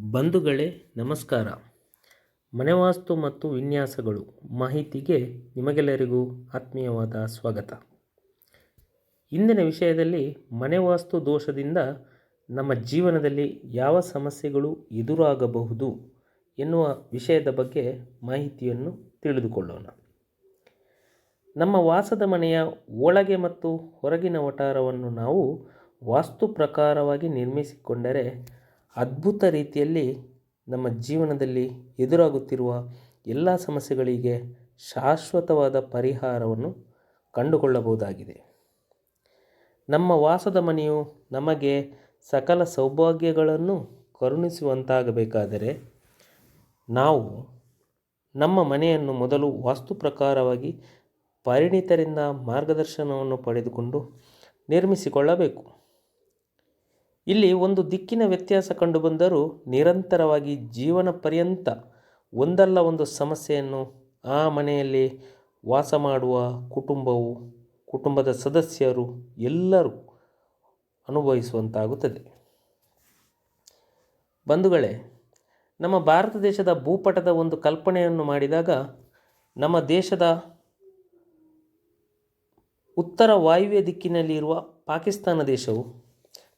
ಬಂಧುಗಳೇ, ನಮಸ್ಕಾರ. ಮನೆವಾಸ್ತು ಮತ್ತು ವಿನ್ಯಾಸಗಳು ಮಾಹಿತಿಗೆ ನಿಮಗೆಲ್ಲರಿಗೂ ಆತ್ಮೀಯವಾದ ಸ್ವಾಗತ. ಇಂದಿನ ವಿಷಯದಲ್ಲಿ ಮನೆವಾಸ್ತು ದೋಷದಿಂದ ನಮ್ಮ ಜೀವನದಲ್ಲಿ ಯಾವ ಸಮಸ್ಯೆಗಳು ಎದುರಾಗಬಹುದು ಎನ್ನುವ ವಿಷಯದ ಬಗ್ಗೆ ಮಾಹಿತಿಯನ್ನು ತಿಳಿದುಕೊಳ್ಳೋಣ. ನಮ್ಮ ವಾಸದ ಮನೆಯ ಒಳಗೆ ಮತ್ತು ಹೊರಗಿನ ವಠಾರವನ್ನು ನಾವು ವಾಸ್ತು ಪ್ರಕಾರವಾಗಿ ನಿರ್ಮಿಸಿಕೊಂಡರೆ ಅದ್ಭುತ ರೀತಿಯಲ್ಲಿ ನಮ್ಮ ಜೀವನದಲ್ಲಿ ಎದುರಾಗುತ್ತಿರುವ ಎಲ್ಲ ಸಮಸ್ಯೆಗಳಿಗೆ ಶಾಶ್ವತವಾದ ಪರಿಹಾರವನ್ನು ಕಂಡುಕೊಳ್ಳಬಹುದಾಗಿದೆ. ನಮ್ಮ ವಾಸದ ಮನೆಯು ನಮಗೆ ಸಕಲ ಸೌಭಾಗ್ಯಗಳನ್ನು ಕರುಣಿಸುವಂತಾಗಬೇಕಾದರೆ ನಾವು ನಮ್ಮ ಮನೆಯನ್ನು ಮೊದಲು ವಾಸ್ತು ಪ್ರಕಾರವಾಗಿ ಪರಿಣಿತರಿಂದ ಮಾರ್ಗದರ್ಶನವನ್ನು ಪಡೆದುಕೊಂಡು ನಿರ್ಮಿಸಿಕೊಳ್ಳಬೇಕು. ಇಲ್ಲಿ ಒಂದು ದಿಕ್ಕಿನ ವ್ಯತ್ಯಾಸ ಕಂಡುಬಂದರೂ ನಿರಂತರವಾಗಿ ಜೀವನ ಪರ್ಯಂತ ಒಂದಲ್ಲ ಒಂದು ಸಮಸ್ಯೆಯನ್ನು ಆ ಮನೆಯಲ್ಲಿ ವಾಸ ಮಾಡುವ ಕುಟುಂಬವು, ಕುಟುಂಬದ ಸದಸ್ಯರು ಎಲ್ಲರೂ ಅನುಭವಿಸುವಂತಾಗುತ್ತದೆ. ಬಂಧುಗಳೇ, ನಮ್ಮ ಭಾರತ ದೇಶದ ಭೂಪಟದ ಒಂದು ಕಲ್ಪನೆಯನ್ನು ಮಾಡಿದಾಗ ನಮ್ಮ ದೇಶದ ಉತ್ತರ ವಾಯುವ್ಯ ದಿಕ್ಕಿನಲ್ಲಿರುವ ಪಾಕಿಸ್ತಾನ ದೇಶವು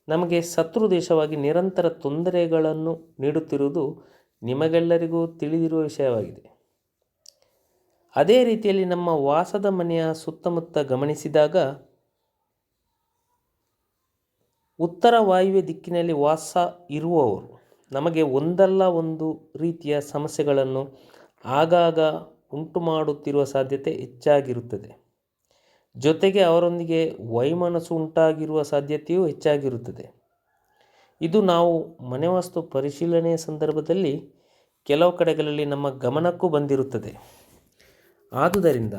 ನಮಗೆ ಶತ್ರು ದೇಶವಾಗಿ ನಿರಂತರ ತೊಂದರೆಗಳನ್ನು ನೀಡುತ್ತಿರುವುದು ನಿಮಗೆಲ್ಲರಿಗೂ ತಿಳಿದಿರುವ ವಿಷಯವಾಗಿದೆ. ಅದೇ ರೀತಿಯಲ್ಲಿ ನಮ್ಮ ವಾಸದ ಮನೆಯ ಸುತ್ತಮುತ್ತ ಗಮನಿಸಿದಾಗ, ಉತ್ತರ ವಾಯುವ್ಯ ದಿಕ್ಕಿನಲ್ಲಿ ವಾಸ ಇರುವವರು ನಮಗೆ ಒಂದಲ್ಲ ಒಂದು ರೀತಿಯ ಸಮಸ್ಯೆಗಳನ್ನು ಆಗಾಗ ಉಂಟು ಮಾಡುತ್ತಿರುವ ಸಾಧ್ಯತೆ ಹೆಚ್ಚಾಗಿರುತ್ತದೆ. ಜೊತೆಗೆ ಅವರೊಂದಿಗೆ ವೈಮನಸ್ಸು ಉಂಟಾಗಿರುವ ಸಾಧ್ಯತೆಯೂ ಹೆಚ್ಚಾಗಿರುತ್ತದೆ. ಇದು ನಾವು ಮನೆ ವಾಸ್ತು ಪರಿಶೀಲನೆಯ ಸಂದರ್ಭದಲ್ಲಿ ಕೆಲವು ಕಡೆಗಳಲ್ಲಿ ನಮ್ಮ ಗಮನಕ್ಕೂ ಬಂದಿರುತ್ತದೆ. ಆದುದರಿಂದ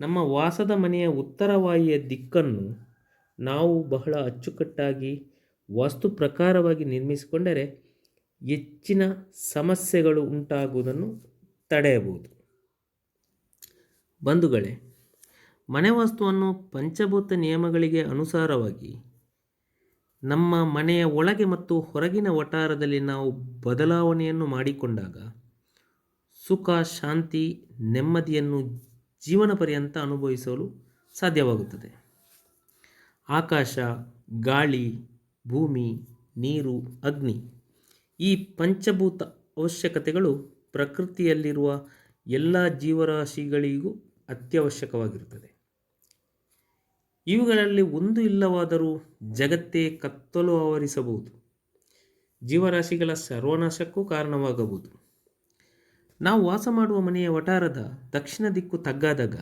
ನಮ್ಮ ವಾಸದ ಮನೆಯ ಉತ್ತರವಾಯಿಯ ದಿಕ್ಕನ್ನು ನಾವು ಬಹಳ ಅಚ್ಚುಕಟ್ಟಾಗಿ ವಾಸ್ತು ಪ್ರಕಾರವಾಗಿ ನಿರ್ಮಿಸಿಕೊಂಡರೆ ಹೆಚ್ಚಿನ ಸಮಸ್ಯೆಗಳು ಉಂಟಾಗುವುದನ್ನು ತಡೆಯಬಹುದು. ಬಂಧುಗಳೇ ಮನೆ ವಸ್ತುವನ್ನು ಪಂಚಭೂತ ನಿಯಮಗಳಿಗೆ ಅನುಸಾರವಾಗಿ ನಮ್ಮ ಮನೆಯ ಒಳಗೆ ಮತ್ತು ಹೊರಗಿನ ವಠಾರದಲ್ಲಿ ನಾವು ಬದಲಾವಣೆಯನ್ನು ಮಾಡಿಕೊಂಡಾಗ ಸುಖ, ಶಾಂತಿ, ನೆಮ್ಮದಿಯನ್ನು ಜೀವನ ಪರ್ಯಂತ ಅನುಭವಿಸಲು ಸಾಧ್ಯವಾಗುತ್ತದೆ. ಆಕಾಶ, ಗಾಳಿ, ಭೂಮಿ, ನೀರು, ಅಗ್ನಿ ಈ ಪಂಚಭೂತ ಅವಶ್ಯಕತೆಗಳು ಪ್ರಕೃತಿಯಲ್ಲಿರುವ ಎಲ್ಲ ಜೀವರಾಶಿಗಳಿಗೂ ಅತ್ಯವಶ್ಯಕವಾಗಿರುತ್ತದೆ. ಇವುಗಳಲ್ಲಿ ಒಂದು ಇಲ್ಲವಾದರೂ ಜಗತ್ತೇ ಕತ್ತಲು ಆವರಿಸಬಹುದು. ಜೀವರಾಶಿಗಳ ಸರ್ವನಾಶಕ್ಕೂ ಕಾರಣವಾಗಬಹುದು. ನಾವು ವಾಸ ಮಾಡುವ ಮನೆಯ ವಟಾರದ ದಕ್ಷಿಣ ದಿಕ್ಕು ತಗ್ಗಾದಾಗ,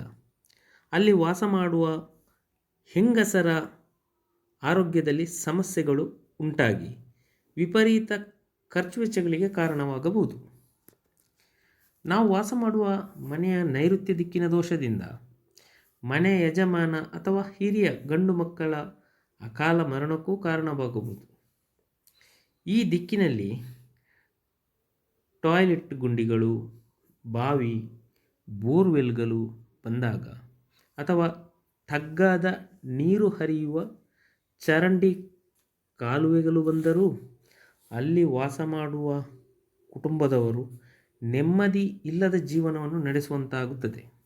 ಅಲ್ಲಿ ವಾಸ ಮಾಡುವ ಹೆಂಗಸರ ಆರೋಗ್ಯದಲ್ಲಿ ಸಮಸ್ಯೆಗಳು ಉಂಟಾಗಿ ವಿಪರೀತ ಖರ್ಚು ವೆಚ್ಚಗಳಿಗೆ ಕಾರಣವಾಗಬಹುದು. ನಾವು ವಾಸ ಮಾಡುವ ಮನೆಯ ನೈಋತ್ಯ ದಿಕ್ಕಿನ ದೋಷದಿಂದ ಮನೆಯ ಯಜಮಾನ ಅಥವಾ ಹಿರಿಯ ಗಂಡು ಮಕ್ಕಳ ಅಕಾಲ ಮರಣಕ್ಕೂ ಕಾರಣವಾಗಬಹುದು. ಈ ದಿಕ್ಕಿನಲ್ಲಿ ಟಾಯ್ಲೆಟ್ ಗುಂಡಿಗಳು, ಬಾವಿ, ಬೋರ್ವೆಲ್ಗಳು ಬಂದಾಗ ಅಥವಾ ತಗ್ಗಾದ ನೀರು ಹರಿಯುವ ಚರಂಡಿ ಕಾಲುವೆಗಳು ಬಂದರೂ ಅಲ್ಲಿ ವಾಸ ಮಾಡುವ ಕುಟುಂಬದವರು ನೆಮ್ಮದಿ ಇಲ್ಲದ ಜೀವನವನ್ನು ನಡೆಸುವಂತಾಗುತ್ತದೆ.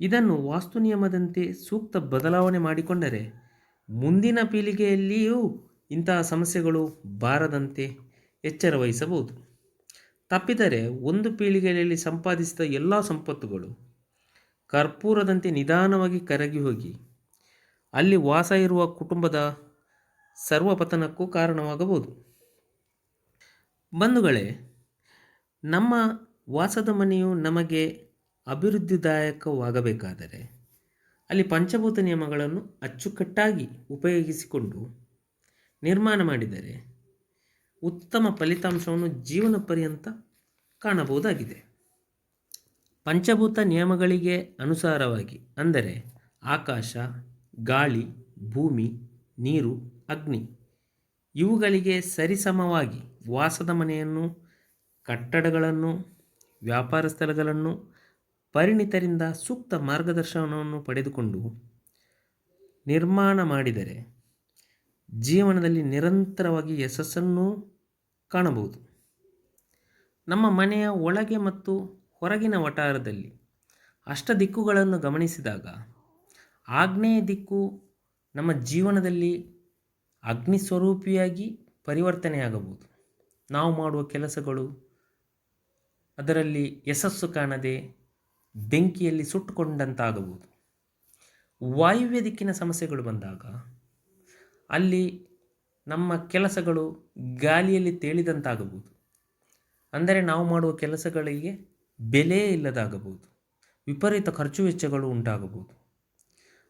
ಇದನ್ನು ವಾಸ್ತು ನಿಯಮದಂತೆ ಸೂಕ್ತ ಬದಲಾವಣೆ ಮಾಡಿಕೊಂಡರೆ ಮುಂದಿನ ಪೀಳಿಗೆಯಲ್ಲಿಯೂ ಇಂತಹ ಸಮಸ್ಯೆಗಳು ಬಾರದಂತೆ ಎಚ್ಚರ ವಹಿಸಬಹುದು. ತಪ್ಪಿದರೆ ಒಂದು ಪೀಳಿಗೆಯಲ್ಲಿ ಸಂಪಾದಿಸಿದ ಎಲ್ಲ ಸಂಪತ್ತುಗಳು ಕರ್ಪೂರದಂತೆ ನಿಧಾನವಾಗಿ ಕರಗಿ ಹೋಗಿ, ಅಲ್ಲಿ ವಾಸ ಇರುವ ಕುಟುಂಬದ ಸರ್ವಪತನಕ್ಕೂ ಕಾರಣವಾಗಬಹುದು. ಬಂಧುಗಳೇ, ನಮ್ಮ ವಾಸದ ಮನೆಯು ನಮಗೆ ಅಭಿವೃದ್ಧಿದಾಯಕವಾಗಬೇಕಾದರೆ ಅಲ್ಲಿ ಪಂಚಭೂತ ನಿಯಮಗಳನ್ನು ಅಚ್ಚುಕಟ್ಟಾಗಿ ಉಪಯೋಗಿಸಿಕೊಂಡು ನಿರ್ಮಾಣ ಮಾಡಿದರೆ ಉತ್ತಮ ಫಲಿತಾಂಶವನ್ನು ಜೀವನ ಪರ್ಯಂತ ಕಾಣಬಹುದಾಗಿದೆ. ಪಂಚಭೂತ ನಿಯಮಗಳಿಗೆ ಅನುಸಾರವಾಗಿ ಅಂದರೆ ಆಕಾಶ, ಗಾಳಿ, ಭೂಮಿ, ನೀರು, ಅಗ್ನಿ ಇವುಗಳಿಗೆ ಸರಿಸಮವಾಗಿ ವಾಸದ ಮನೆಯನ್ನು, ಕಟ್ಟಡಗಳನ್ನು, ವ್ಯಾಪಾರ ಸ್ಥಳಗಳನ್ನು ಪರಿಣಿತರಿಂದ ಸೂಕ್ತ ಮಾರ್ಗದರ್ಶನವನ್ನು ಪಡೆದುಕೊಂಡು ನಿರ್ಮಾಣ ಮಾಡಿದರೆ ಜೀವನದಲ್ಲಿ ನಿರಂತರವಾಗಿ ಯಶಸ್ಸನ್ನು ಕಾಣಬಹುದು. ನಮ್ಮ ಮನೆಯ ಒಳಗೆ ಮತ್ತು ಹೊರಗಿನ ವಠಾರದಲ್ಲಿ ಅಷ್ಟ ದಿಕ್ಕುಗಳನ್ನು ಗಮನಿಸಿದಾಗ ಆಗ್ನೇಯ ದಿಕ್ಕು ನಮ್ಮ ಜೀವನದಲ್ಲಿ ಅಗ್ನಿ ಸ್ವರೂಪಿಯಾಗಿ ಪರಿವರ್ತನೆಯಾಗಬಹುದು. ನಾವು ಮಾಡುವ ಕೆಲಸಗಳು ಅದರಲ್ಲಿ ಯಶಸ್ಸು ಕಾಣದೆ ಬೆಂಕಿಯಲ್ಲಿ ಸುಟ್ಟುಕೊಂಡಂತಾಗಬಹುದು. ವಾಯುವ್ಯ ದಿಕ್ಕಿನ ಸಮಸ್ಯೆಗಳು ಬಂದಾಗ ಅಲ್ಲಿ ನಮ್ಮ ಕೆಲಸಗಳು ಗಾಳಿಯಲ್ಲಿ ತೇಳಿದಂತಾಗಬಹುದು. ಅಂದರೆ ನಾವು ಮಾಡುವ ಕೆಲಸಗಳಿಗೆ ಬೆಲೆ ಇಲ್ಲದಾಗಬಹುದು. ವಿಪರೀತ ಖರ್ಚು ವೆಚ್ಚಗಳು ಉಂಟಾಗಬಹುದು.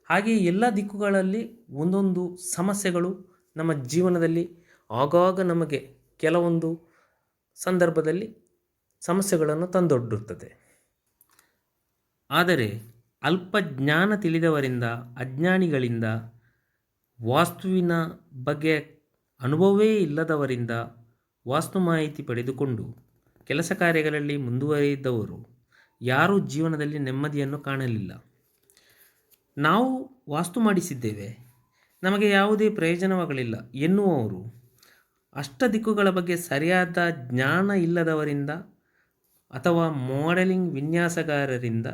ಹಾಗೆಯೇ ಎಲ್ಲ ದಿಕ್ಕುಗಳಲ್ಲಿ ಒಂದೊಂದು ಸಮಸ್ಯೆಗಳು ನಮ್ಮ ಜೀವನದಲ್ಲಿ ಆಗಾಗ ನಮಗೆ ಕೆಲವೊಂದು ಸಂದರ್ಭದಲ್ಲಿ ಸಮಸ್ಯೆಗಳನ್ನು ತಂದೊಡ್ಡುತ್ತದೆ. ಆದರೆ ಅಲ್ಪ ಜ್ಞಾನ ತಿಳಿದವರಿಂದ, ಅಜ್ಞಾನಿಗಳಿಂದ, ವಾಸ್ತುವಿನ ಬಗ್ಗೆ ಅನುಭವವೇ ಇಲ್ಲದವರಿಂದ ವಾಸ್ತು ಮಾಹಿತಿ ಪಡೆದುಕೊಂಡು ಕೆಲಸ ಕಾರ್ಯಗಳಲ್ಲಿ ಮುಂದುವರಿದವರು ಯಾರೂ ಜೀವನದಲ್ಲಿ ನೆಮ್ಮದಿಯನ್ನು ಕಾಣಲಿಲ್ಲ. ನಾವು ವಾಸ್ತು ಮಾಡಿಸಿದ್ದೇವೆ. ನಮಗೆ ಯಾವುದೇ ಪ್ರಯೋಜನವಾಗಲಿಲ್ಲ ಎನ್ನುವವರು. ಅಷ್ಟ ದಿಕ್ಕುಗಳ ಬಗ್ಗೆ ಸರಿಯಾದ ಜ್ಞಾನ ಇಲ್ಲದವರಿಂದ ಅಥವಾ ಮಾಡೆಲಿಂಗ್ ವಿನ್ಯಾಸಗಾರರಿಂದ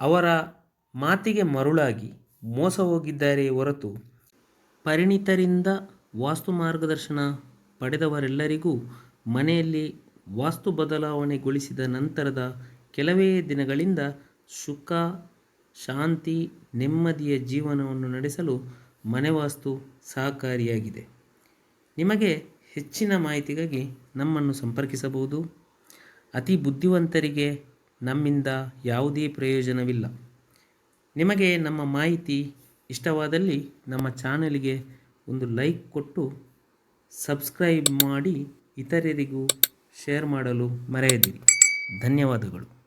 ಅವರ ಮಾತಿಗೆ ಮರುಳಾಗಿ ಮೋಸ ಹೋಗಿದ್ದಾರೆ ಹೊರತು ಪರಿಣಿತರಿಂದ ವಾಸ್ತು ಮಾರ್ಗದರ್ಶನ ಪಡೆದವರೆಲ್ಲರಿಗೂ ಮನೆಯಲ್ಲಿ ವಾಸ್ತು ಬದಲಾವಣೆಗೊಳಿಸಿದ ನಂತರದ ಕೆಲವೇ ದಿನಗಳಿಂದ ಸುಖ, ಶಾಂತಿ, ನೆಮ್ಮದಿಯ ಜೀವನವನ್ನು ನಡೆಸಲು ಮನೆ ವಾಸ್ತು ಸಹಕಾರಿಯಾಗಿದೆ. ನಿಮಗೆ ಹೆಚ್ಚಿನ ಮಾಹಿತಿಗಾಗಿ ನಮ್ಮನ್ನು ಸಂಪರ್ಕಿಸಬಹುದು. ಅತಿ ಬುದ್ಧಿವಂತರಿಗೆ ನಮ್ಮಿಂದ ಯಾವುದೇ ಪ್ರಯೋಜನವಿಲ್ಲ. ನಿಮಗೆ ನಮ್ಮ ಮಾಹಿತಿ ಇಷ್ಟವಾದಲ್ಲಿ ನಮ್ಮ ಚಾನಲಿಗೆ ಒಂದು ಲೈಕ್ ಕೊಟ್ಟು ಸಬ್ಸ್ಕ್ರೈಬ್ ಮಾಡಿ ಇತರರಿಗೂ ಶೇರ್ ಮಾಡಲು ಮರೆಯದಿರಿ. ಧನ್ಯವಾದಗಳು.